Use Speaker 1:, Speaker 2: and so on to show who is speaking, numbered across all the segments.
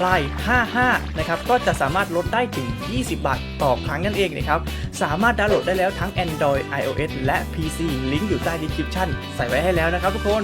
Speaker 1: ไลาย55 นะครับ ก็จะสามารถลดได้ถึง 20 บาทต่อครั้งนั่นเองนะครับ สามารถดาวน์โหลดได้แล้วทั้ง Android iOS และ PC ลิงก์อยู่ใต้ description ใส่ไว้ให้แล้วนะครับทุกคน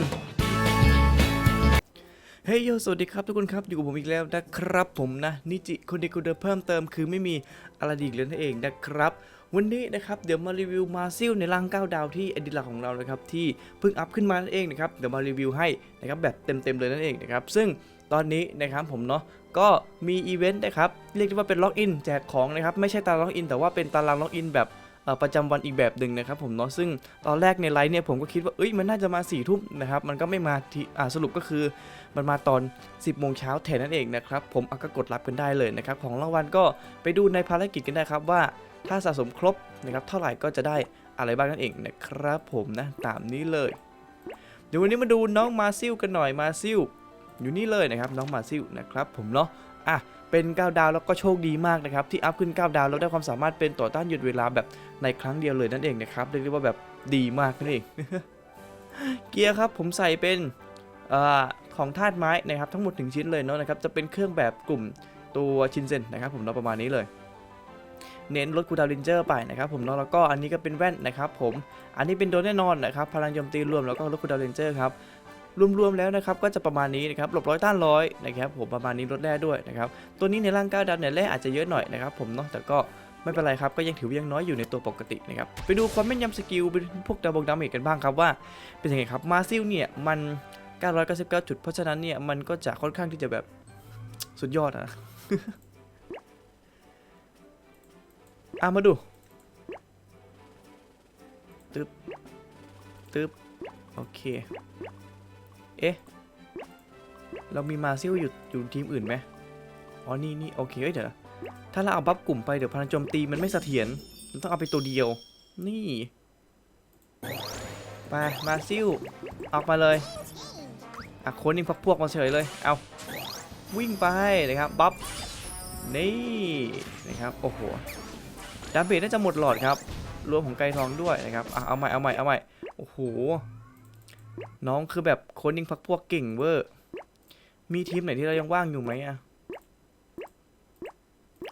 Speaker 1: เฮ้ยโยสวัสดีครับทุกคนครับอยู่กับผมอีกแล้วนะครับผมนะนิจิคนเดียวคนเดิมเพิ่มเติมคือไม่มีอะไรดีอีกเลยนั่นเองนะครับ วันนี้นะครับเดี๋ยวมารีวิวมาซิลในร่าง9ดาวที่อดีตหลักของเรานะครับที่เพิ่งอัพขึ้นมานั่นเองนะครับเดี๋ยวมารีวิวให้นะครับแบบเต็มๆเลยนั่นเองนะครับซึ่งตอนนี้นะครับผมเนาะก็มีอีเวนต์นะครับเรียกได้ว่าเป็นล็อกอินแจกของนะครับไม่ใช่ตารางล็อกอินแต่ว่าเป็นตารางล็อกอินแบบ ประจำวันอีกแบบหนึ่งนะครับผมเนาะซึ่งตอนแรกในไลฟ์เนี่ยผมก็คิดว่าเอ้ยมันน่าจะมา4ี่ทุ่มนะครับมันก็ไม่มาที่อ่าสรุปก็คือมันมาตอน 10โมงเช้าแทนนั่นเองนะครับผมก็กดรับกันได้เลยนะครับของรางวัลก็ไปดูในภารกิจกันได้ครับว่าถ้าสะสมครบนะครับเท่าไหร่ก็จะได้อะไรบ้างนั่นเองนะครับผมนะตามนี้เลย เดี๋ยววันนี้มาดูน้องมาซิลกันหน่อยมาซิลอยู่นี่เลยนะครับน้องมาซิลนะครับผมเนาะ อะเป็น 9 ดาวแล้วก็โชคดีมากนะครับที่อัพขึ้น 9 ดาวแล้วได้ความสามารถเป็นต่อต้านหยุดเวลาแบบในครั้งเดียวเลยนั่นเองนะครับเรียกได้ว่าแบบดีมากนั่นเอง เกียร์ครับผมใส่เป็นอของธาตุไม้นะครับทั้งหมดถึงชิ้นเลยเนาะนะครับจะเป็นเครื่องแบบกลุ่มตัวชินเซนนะครับผมเนาประมาณนี้เลย เน้นลดคูดาวลินเจอร์ไปนะครับผมแล้วก็อันนี้ก็เป็นแว่นนะครับผมอันนี้เป็นโดนแน่นอนนะครับพลังโจมตีรวมแล้วก็ลดคูดาวลินเจอร์ครับ รวมๆแล้วนะครับก็จะประมาณนี้นะครับหลบร้อยต้านร้อยนะครับผมประมาณนี้ลดแร่ด้วยนะครับตัวนี้ในร่างก้าวดำเนี่ยแร่อาจจะเยอะหน่อยนะครับผมเนาะแต่ก็ไม่เป็นไรครับ ก็ยังถือว่ายังน้อยอยู่ในตัวปกตินะครับ ไปดูความแม่นยำสกิลเป็นพวกดาวบงดาเมจกันบ้างครับว่า เป็นยังไงครับ มาซิลเนี่ย มัน 999 จุด เพราะฉะนั้นเนี่ย มันก็จะค่อนข้างที่จะแบบสุดยอดอะนะอะมาดู ตึ๊บ ตึ๊บ โอเค เอ๊ะ เรามีมาซิลอยู่อยู่ทีมอื่นไหมอ๋อ นี่นี่โอเคเดี๋ยว ถ้าเราเอาบัฟกลุ่มไปเดี๋ยวพลังโจมตีมันไม่เสถียรมันต้องเอาไปตัวเดียว นี่ ไป มาซิลออกมาเลยอะคนนี่พักพวกมาเฉยเลย เอาวิ่งไปนะครับบัฟนี่นะครับ โอ้โห ดาเมจน่าจะหมดหลอดครับ รวมของไกรทองด้วยนะครับ อะ เอาใหม่ เอาใหม่ เอาใหม่ โอ้โห น้องคือแบบโคนนิ่งพักพวกเก่งเวอร์ มีทีมไหนที่เรายังว่างอยู่ไหมอะ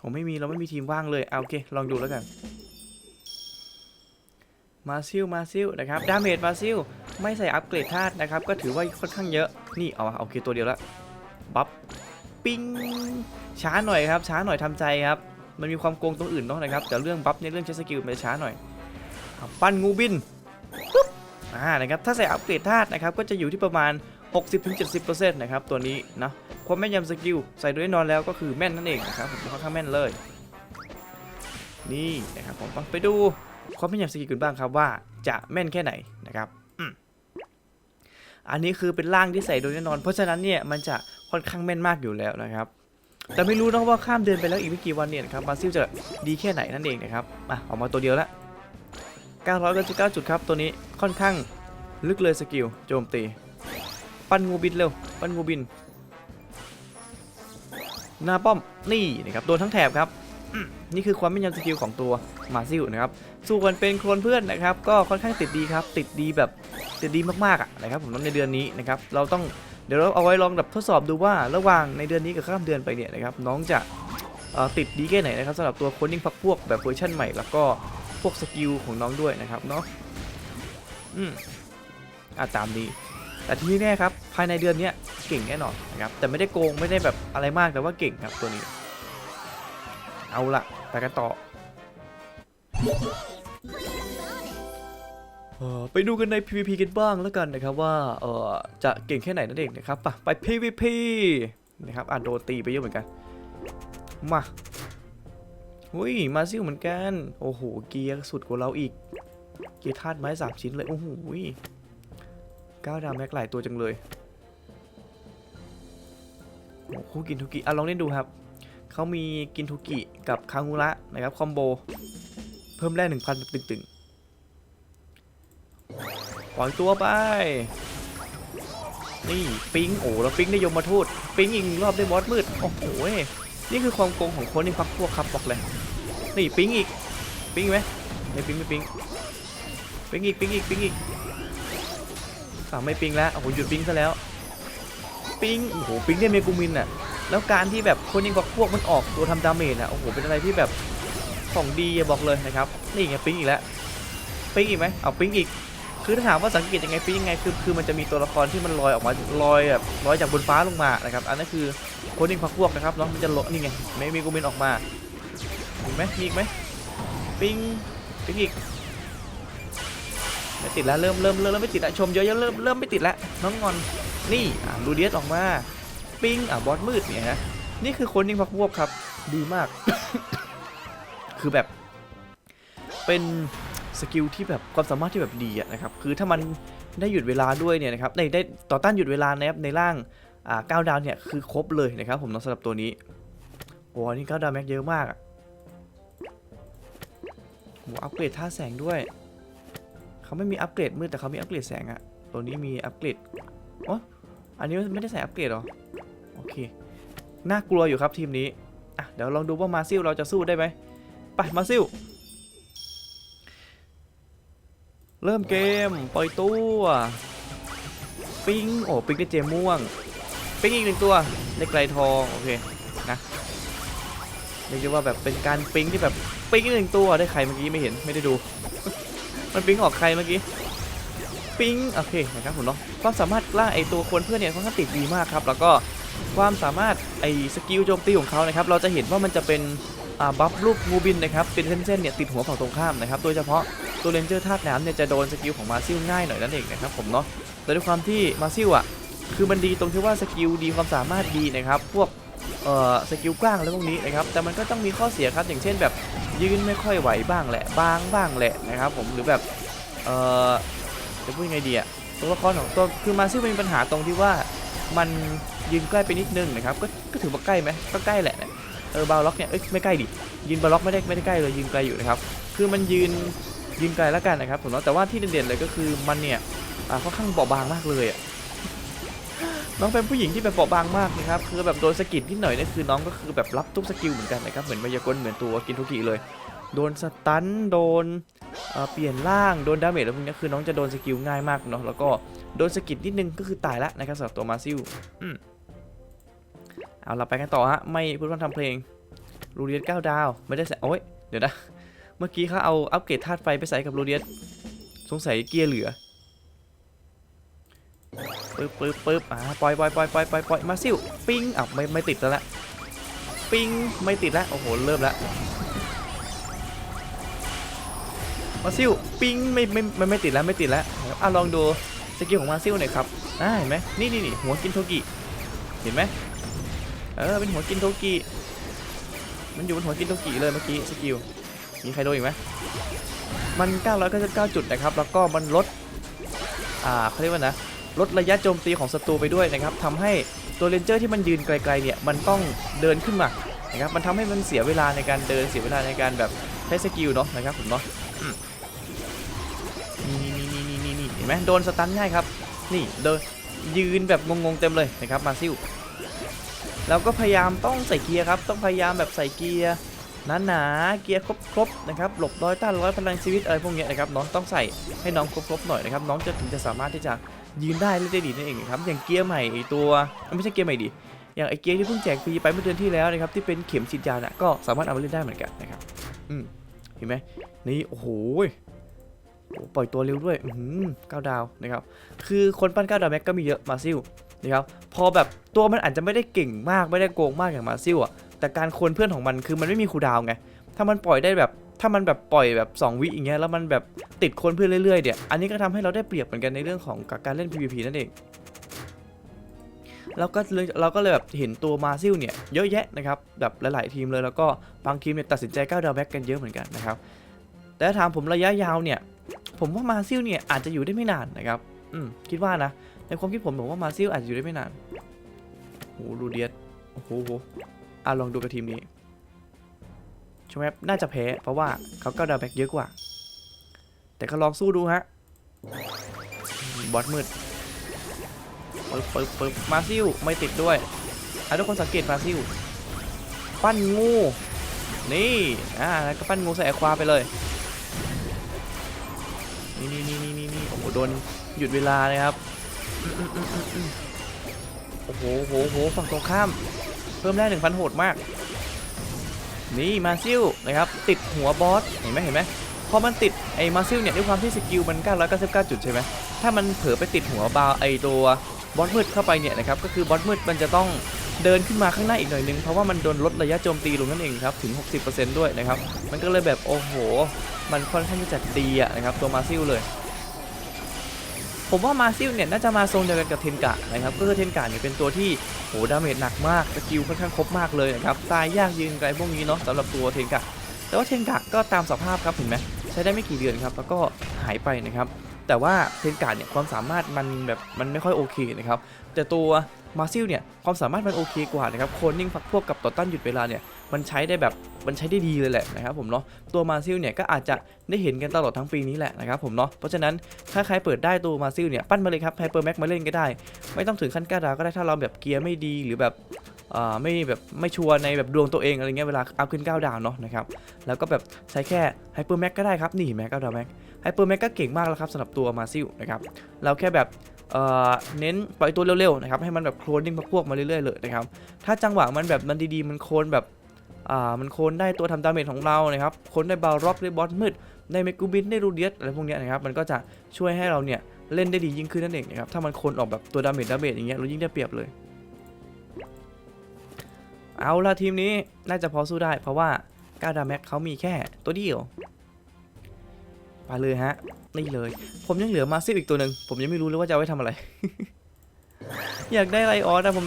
Speaker 1: ผมไม่มีเราไม่มีทีมว่างเลยเอาโอเค ลองดูแล้วกัน มาซิลมาซิลนะครับ ดาเมจมาซิลไม่ใส่อัปเกรดธาตุนะครับ ก็ถือว่าค่อนข้างเยอะ นี่เอาโอเคตัวเดียวละบัฟปิ้งช้าหน่อยครับ ช้าหน่อยทำใจครับ มันมีความโกงตรงอื่นเนาะนะครับ แต่เรื่องบัฟในเรื่องใช้สกิลมันช้าหน่อย ปั้นงูบิน อ่านะครับถ้าใส่อัปเกรดธาตุนะครับก็จะอยู่ที่ประมาณ 60-70%นะครับตัวนี้นะความแม่นยำสกิลใส่ด้วยแน่นอนแล้วก็คือแม่นนั่นเองนะครับผมค่อนข้างแม่นเลย นี่นะครับผมไปดูความแม่นยำสกิลกันบ้างครับว่าจะแม่นแค่ไหนนะครับอันนี้คือเป็นร่างที่ใส่โดยแน่นอน เพราะฉะนั้นเนี่ยมันจะค่อนข้างแม่นมากอยู่แล้วนะครับ แต่ไม่รู้นะว่าข้ามเดือนไปแล้วอีกไม่กี่วันเนี่ยนะครับมาซิลจะดีแค่ไหนนั่นเองนะครับอะออกมาตัวเดียวละ 999จุดครับ ตัวนี้ค่อนข้างลึกเลยสกิลโจมตี ปั้นงูบินเร็ว ปั้นงูบิน หน้าป้อม นี่นะครับ โดนทั้งแถบครับ นี่คือความแม่นยำสกิลของตัวมาซิลนะครับส่วนเป็นโคลนเพื่อนนะครับ ก็ค่อนข้างติดดีครับ ติดดีแบบติดดีมากๆอะนะครับผมในเดือนนี้นะครับ เราต้องเดี๋ยวเราเอาไว้ลองแบบทดสอบดูว่าระหว่างในเดือนนี้กับข้ามเดือนไปเนี่ยนะครับน้องจะติดดีแค่ไหนนะครับสำหรับตัวโคนิ่งพักพวกแบบเวอร์ชันใหม่ แล้วก็ พวกสกิลของน้องด้วยนะครับเนาะอืมอะตามนี้แต่ที่แน่ครับภายในเดือนเนี้ยเก่งแน่นอนนะครับแต่ไม่ได้โกงไม่ได้แบบอะไรมากแต่ว่าเก่งครับตัวนี้ เอาละไปกันต่อเออไปดูกันใน PVP กันบ้างแล้วกันนะครับว่าเออจะเก่งแค่ไหนนั่นเองนะครับไปไป PVP นะครับอะโดนตีไปเยอะเหมือนกันมา หุ้ยมาซิ่วเหมือนกัน โอ้โห เกียร์สุดกว่าเราอีก เกียร์ธาตุไม้สามชิ้นเลย โอ้โหก้าวดาวแม็กหลายตัวจังเลยโอ้โหกินทุกิอะลองเล่นดูครับ เขามีกินทุกิกับคางูระนะครับคอมโบ เพิ่มแร่หนึ่งพันแบบตึงๆปล่อยตัวไป นี่ ปิงโอ้แล้วปิงได้ยมมาทูตปิงอีกรอบได้บอสมืด โอ้โห นี่คือความโกงของคนในพักพวกครับบอกเลยนี่ปิงอีกปิงไหมไม่ปิงไม่ปิงปิงอีกปิงอีกปิงอีกฝั่งไม่ปิงแล้วโอ้โหหยุดปิงซะแล้ว ปิงโอ้โหปิงได้เมกูมินอะแล้วการที่แบบคนยิงพักพวกมันออกตัวทำดาเมจอะโอ้โหเป็นอะไรที่แบบของดีบอกเลยนะครับนี่ไงปิงอีกแล้วปิงอีกไหมเอาปิงอีก คือถ้าถามว่าสังเกตยังไงปิงยังไงคือคือมันจะมีตัวละครที่มันลอยออกมาลอยแบบลอยจากบนฟ้าลงมานะครับอันนั้นคือคนยิงพักพวกนะครับเนาะมันจะลอยนี่ไงไม่มีกูมินออกมามีไหมมีอีกไหมปิงปิงอีกไม่ติดแล้วเริ่มเริ่มเริ่มเริ่มไม่ติดแล้วชมเยอะๆเริ่มเริ่มไม่ติดแล้วน้องงอนนี่อะลูเดียสออกมาปิงอะบอสมืดเนี่ยฮะนี่คือคนยิงพักพวกครับ ดีมาก คือแบบ เป็น สกิลที่แบบความสามารถที่แบบดีนะครับคือถ้ามันได้หยุดเวลาด้วยเนี่ยนะครับในได้ต่อต้านหยุดเวลานะครับในร่างอ่าเก้าดาวเนี่ยคือครบเลยนะครับผมน้องสำหรับตัวนี้โอ้อันนี่เก้าดาวแม็กเยอะมากอะโอ้อัปเกรดท่าแสงด้วยเขาไม่มีอัปเกรดมืดแต่เขามีอัปเกรดแสงอะตัวนี้มีอัปเกรดอ๋ออันนี้ไม่ได้ใส่อัปเกรดหรอโอเคน่ากลัวอยู่ครับทีมนี้อะเดี๋ยวลองดูว่ามาซิลเราจะสู้ได้ไหมไปมาซิล เริ่มเกม ปล่อยตัว ปิงโอ้ ปิงได้เจม่วง ปิงอีกหนึ่งตัว ได้ไกลทอง โอเค นะเรียกได้ว่าแบบเป็นการปิงที่แบบปิงอีกหนึ่งตัวได้ใครเมื่อกี้ไม่เห็นไม่ได้ดู มันปิงออกใครเมื่อกี้ ปิงโอเคนะครับผมเนาะความสามารถล่าไอตัวคนเพื่อนเนี่ยค่อนข้างติดดีมากครับ แล้วก็ความสามารถไอสกิลโจมตีของเขานะครับเราจะเห็นว่ามันจะเป็นอ่าบัฟรูปงูบินนะครับเป็นเส้นๆเนี่ยติดหัวฝั่งตรงข้ามนะครับโดยเฉพาะ ตัวเรนเจอร์ธาตุน้ำเนี่ยจะโดนสกิลของมาซิลง่ายหน่อยนั่นเองนะครับผมเนาะแต่ด้วยความที่มาซิลอะคือมันดีตรงที่ว่าสกิลดีความสามารถดีนะครับพวกเอ่อสกิลกว้างอะไรพวกนี้นะครับแต่มันก็ต้องมีข้อเสียครับอย่างเช่นแบบยืนไม่ค่อยไหวบ้างแหละบางบ้างแหละนะครับผมหรือแบบเอ่อจะพูดยังไงดีอะตัวละครของตัวคือมาซิลมีปัญหาตรงที่ว่ามันยืนใกล้ไปนิดนึงนะครับก็ก็ถือว่าใกล้ไหมก็ใกล้แหละเนี่ยเออบาล็อกเนี่ยเอ้ยไม่ใกล้ดิยืนบาล็อกไม่ได้ไม่ได้ใกล้เลยยืนไกลอยู่นะครับคือมันยืน ยืนไกลแล้วกันนะครับผมเนาะแต่ว่าที่เด่นๆเลยก็คือมันเนี่ยค่อนข้างเบาบางมากเลยอะน้องเป็นผู้หญิงที่แบบเบาบางมากนะครับคือแบบโดนสกิดนิดหน่อยนี่คือน้องก็คือแบบรับทุกสกิลเหมือนกันนะครับเหมือนมายากลเหมือนตัวกินทุกทีเลย โดนสตันโดนเเปลี่ยนร่างโดนดาเมจแล้วพวกนี้คือน้องจะโดนสกิลง่ายมากเนาะแล้วก็โดนสกิดนิดนึงก็คือตายละนะครับสำหรับตัวมาซิลเอาเราไปกันต่อฮะไม่พูดว่าทำเพลงรูเดียสเก้าดาวไม่ได้ใส่โอ้ยเดี๋ยวนะ เมื่อกี้เขาเอาอัปเกรดธาตุไฟไปใส่กับโรเดียสสงสัยเกียร์เหลือปึ๊บปึ๊บปึ๊บอ่าปล่อยปล่อยปล่อยปล่อยปล่อยปล่อยมาซิวปิ้งอ้าวไม่ไม่ติดแล้วละปิ้งไม่ติดแล้วโอ้โหเริ่มแล้วมาซิวปิ้งไม่ไม่ไม่ไม่ติดแล้วไม่ติดแล้วอะลองดูสกิลของมาซิวหน่อยครับอ่าเห็นไหมนี่นี่นี่หัวกินโทกิเห็นไหมเออเป็นหัวกินโทกิมันอยู่บนหัวกินโทกิเลยเมื่อกี้สกิล มีใครโดนอีกไหมมัน999จุดนะครับ แล้วก็มันลด อ่าเขาเรียกว่านะ ลดระยะโจมตีของศัตรูไปด้วยนะครับทำให้ตัวเรนเจอร์ที่มันยืนไกลๆเนี่ย มันต้องเดินขึ้นมานะครับ มันทำให้มันเสียเวลาในการเดิน เสียเวลาในการแบบใช้สกิลเนาะนะครับผมเนาะนี่นี่นี่นี่นี่นี่เห็นไหมโดนสตันง่ายครับ นี่เดินยืนแบบงงๆเต็มเลยนะครับมาซิลเราก็พยายามต้องใส่เกียร์ครับ ต้องพยายามแบบใส่เกียร์ หนาๆเกียร์ครบๆนะครับหลบร้อยต้านร้อยพลังชีวิตอะไรพวกเนี้ยนะครับน้องต้องใส่ให้น้องครบๆหน่อยนะครับน้องจะถึงจะสามารถที่จะยืนได้เล่นได้ดีนั่นเองครับอย่างเกียร์ใหม่ตัวไม่ใช่เกียร์ใหม่ดิอย่างไอเกียร์ที่เพิ่งแจกฟรีไปเมื่อเดือนที่แล้วนะครับที่เป็นเข็มฉีดยาน่ะก็สามารถเอาไปเล่นได้เหมือนกันนะครับอืมเห็นไหมนี่โอ้โหปล่อยตัวเร็วด้วยอือหือเก้าดาวนะครับคือคนปั้นเก้าดาวแม็กก็มีเยอะมาซิลนะครับพอแบบตัวมันอาจจะไม่ได้เก่งมากไม่ได้โกงมากอย่างมาซิลอะ แต่การควรเพื่อนของมันคือมันไม่มีคูดาวไง ถ้ามันปล่อยได้แบบ ถ้ามันแบบปล่อยแบบ 2 วิอย่างเงี้ย แล้วมันแบบติดคนเพื่อนเรื่อยๆเนี่ยอันนี้ก็ทำให้เราได้เปรียบเหมือนกันในเรื่องของการเล่น PVP นั่นเองแล้วก็เลยเราก็เลยแบบเห็นตัวมาซิลเนี่ยเยอะแยะนะครับแบบหลายๆทีมเลยแล้วก็บางทีมเนี่ยตัดสินใจก้าวดาวแบ็กกันเยอะเหมือนกันนะครับแต่ถ้าถามผมระยะยาวเนี่ย ผมว่ามาซิลเนี่ยอาจจะอยู่ได้ไม่นานนะครับอืมคิดว่านะในความคิดผมผมว่ามาซิลอาจจะอยู่ได้ไม่นานโอ้โหรูเดียสโอ้โห อะลองดูกับทีมนี้ชช่ไหมน่าจะแพ้ เพราะว่าเขาก้าดาวแบ็กเยอะกว่า แต่ก็ลองสู้ดูฮะ บอสมืดปึ๊บปึ๊บปึ๊บมาซิลไม่ติดด้วยอะทุกคนสังเกตมาซิลปั้นงู นี่ อ่า แล้วก็ปั้นงูใส่ควาไปเลย นี่นี่นี่นี่นี่นี่โอ้โหโดนหยุดเวลาเลยครับ โอ้โหโหโหฝั่งตรงข้าม เพิ่มได้หนึ่งพันโหดมาก นี่มาซิลนะครับติดหัวบอสเห็นไหมเห็นไหมพอมันติดไอ้มาซิลเนี่ยด้วยความที่สกิลมัน999จุดใช่ไหมถ้ามันเผลอไปติดหัวบาไอ้ตัวบอสมืดเข้าไปเนี่ยนะครับก็คือบอสมืดมันจะต้องเดินขึ้นมาข้างหน้าอีกหน่อยนึงเพราะว่ามันโดนลดระยะโจมตีลงนั่นเองครับถึง 60%ด้วยนะครับมันก็เลยแบบโอ้โห มันค่อนข้างที่จะดีอะนะครับตัวมาซิลเลย ผมว่ามาซิลเนี่ยน่าจะมาทรงเดียวกันกับเทนกะนะครับก็คือเทนกะเนี่ยเป็นตัวที่โหดาเมจหนักมากสกิลค่อนข้างครบมากเลยนะครับตายยากยืนไกลพวกนี้เนาะสำหรับตัวเทนกะ แต่ว่าเทนกะก็ตามสภาพครับเห็นไหมใช้ได้ไม่กี่เดือนครับแล้วก็หายไปนะครับแต่ว่าเทนกะเนี่ยความสามารถมันแบบมันไม่ค่อยโอเคนะครับแต่ตัว มาซิลเนี่ยความสามารถมันโอเคกว่านะครับโคนิ่งพักพวกกับต่อต้านหยุดเวลาเนี่ยมันใช้ได้แบบมันใช้ได้ดีเลยแหละนะครับผมเนาะตัวมาซิลเนี่ยก็อาจจะได้เห็นกันตลอดทั้งปีนี้แหละนะครับผมเนาะเพราะฉะนั้นถ้าใครเปิดได้ตัวมาซิลเนี่ยปั้นมาเลยครับไฮเปอร์แม็กมาเล่นก็ได้ ไม่ต้องถึงขั้นก้าดาวก็ได้ถ้าเราแบบเกียร์ไม่ดีหรือแบบอ่าไม่แบบไม่ชัวร์ในแบบดวงตัวเองอะไรเงี้ยเวลาอัพขึ้น 9 ดาวเนาะนะครับแล้วก็แบบใช้แค่ไฮเปอร์แม็กก็ได้ครับนี่แม็ก9ดาวแม็กไฮเปอร์แม็กก็เก่งมากแล้วครับสำหรับตัวมาซิลนะครับเราแค่แบบ เน้นปล่อยตัวเร็วๆนะครับให้มันแบบโคลนนิ่งพวกมาเรื่อยๆเลยนะครับถ้าจังหวะมันแบบมันดีๆมันโคลนแบบอ่ามันโคลนได้ตัวทำดาเมจของเรานะครับโคลนได้บาลร็อกได้บอสมืดได้เมกูบินได้รูเดียสอะไรพวกเนี้ยนะครับมันก็จะช่วยให้เราเนี่ยเล่นได้ดียิ่งขึ้นนั่นเองนะครับถ้ามันโคลนออกแบบตัวดาเมจดาเมจอย่างเงี้ยเรายิ่งได้เปรียบเลย เอาละทีมนี้น่าจะพอสู้ได้ เพราะว่าก้าดาแม็กเขามีแค่ตัวเดียว ไปเลยฮะ นี่เลย ผมยังเหลือมาซิฟอีกตัวหนึ่ง ผมยังไม่รู้เลยว่าจะเอาไว้ทำอะไร อยากได้ไลออสนะผม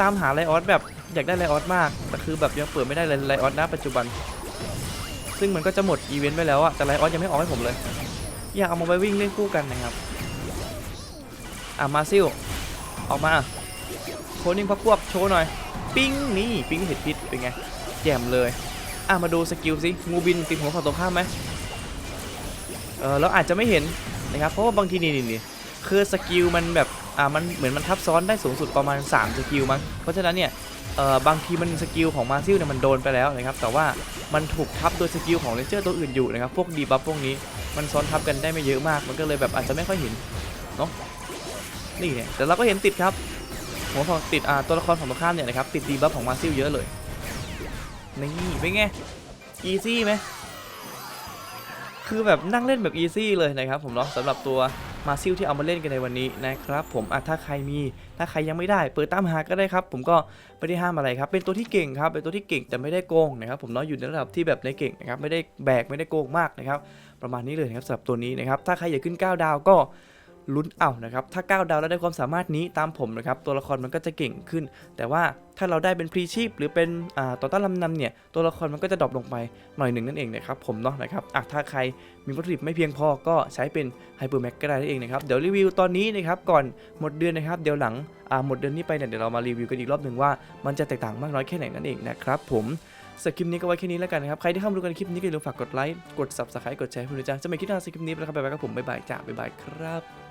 Speaker 1: ตามหาไลออสแบบอยากได้ไลออสมาก แต่คือแบบยังเปิดไม่ได้เลยไลออสณปัจจุบัน ซึ่งมันก็จะหมดอีเวนต์ไปแล้วอะแต่ไลออสยังไม่ออกให้ผมเลย อยากเอามาไปวิ่งเล่นคู่กันนะครับ อะมาซิลออกมาโคนิ่งพักพวกโชว์หน่อย ปิ้งนี่ปิ้งเห็ดพิษเป็นไงแจ่มเลย อะมาดูสกิลสิงูบินติดหัวฝั่งตรงข้ามไหม ออเราอาจจะไม่เห็นนะครับเพราะว่าบางทีนี่นี่คือสกิลมันแบบอ่ามันเหมือนมันทับซ้อนได้สูงสุดประมาณ 3 สกิลมั้งเพราะฉะนั้นเนี่ยเออบางทีมันสกิลของมาซิลเนี่ยมันโดนไปแล้วนะครับแต่ว่ามันถูกทับโดยสกิลของเลเจอร์ตัวอื่นอยู่นะครับพวกดีบัฟพวกนี้มันซ้อนทับกันได้ไม่เยอะมาก มันก็เลยแบบอาจจะไม่ค่อยเห็นเนาะนี่เนี่ยแต่เราก็เห็นติดครับหัวของติดอ่าตัวละครของตรงข้ามเนี่ยนะครับติดดีบัฟของมาซิลเยอะเลยนี่เป็นไงอีซี่ไหม คือแบบนั่งเล่นแบบอีซี่เลยนะครับผมเนาะสำหรับตัวมาซิลที่เอามาเล่นกันในวันนี้นะครับผมอะถ้าใครมีถ้าใครยังไม่ได้ เปิดตามหาก็ได้ครับผมก็ไม่ได้ห้ามอะไรครับ เป็นตัวที่เก่งครับเป็นตัวที่เก่งแต่ไม่ได้โกงนะครับผมเนาะอยู่ในระดับที่แบบในเก่งนะครับไม่ได้แบกไม่ได้โกงมากนะครับประมาณนี้เลยนะครับสำหรับตัวนี้นะครับถ้าใครอยากขึ้น 9 ดาวก็ ลุ้นเอานะครับถ้า 9 ดาวแล้วได้ความสามารถนี้ตามผมนะครับตัวละครมันก็จะเก่งขึ้น แต่ว่าถ้าเราได้เป็นพรีชีพหรือเป็นต่อต้านลำนำเนี่ยตัวละครมันก็จะดรอปลงไปหน่อยหนึ่งนั่นเองนะครับผมเนาะนะครับอะถ้าใครมีวัตถุดิบไม่เพียงพอก็ใช้เป็นไฮเปอร์แม็กก็ได้นั่นเองนะครับเดี๋ยวรีวิวตอนนี้นะครับก่อนหมดเดือนนะครับเดี๋ยวหลังหมดเดือนนี้ไปเนี่ยเดี๋ยวเรามารีวิวกันอีกรอบหนึ่งว่ามันจะแตกต่างมากน้อยแค่ไหนนั่นเองนะครับผมสคริปต์นี้ก็ไว้แค่นี้แล้วกันนะครับ ใครที่เข้ามาดูกันคลิปนี้ก็อย่าลืมฝากกดไลค์ กด subscribe กดแชร์ให้ผมด้วยจ้าจะไม่คิดว่าสคริปต์นี้ไปแล้วครับบ๊ายบายครับผมบ๊ายบายจ้าบ๊ายบายครับ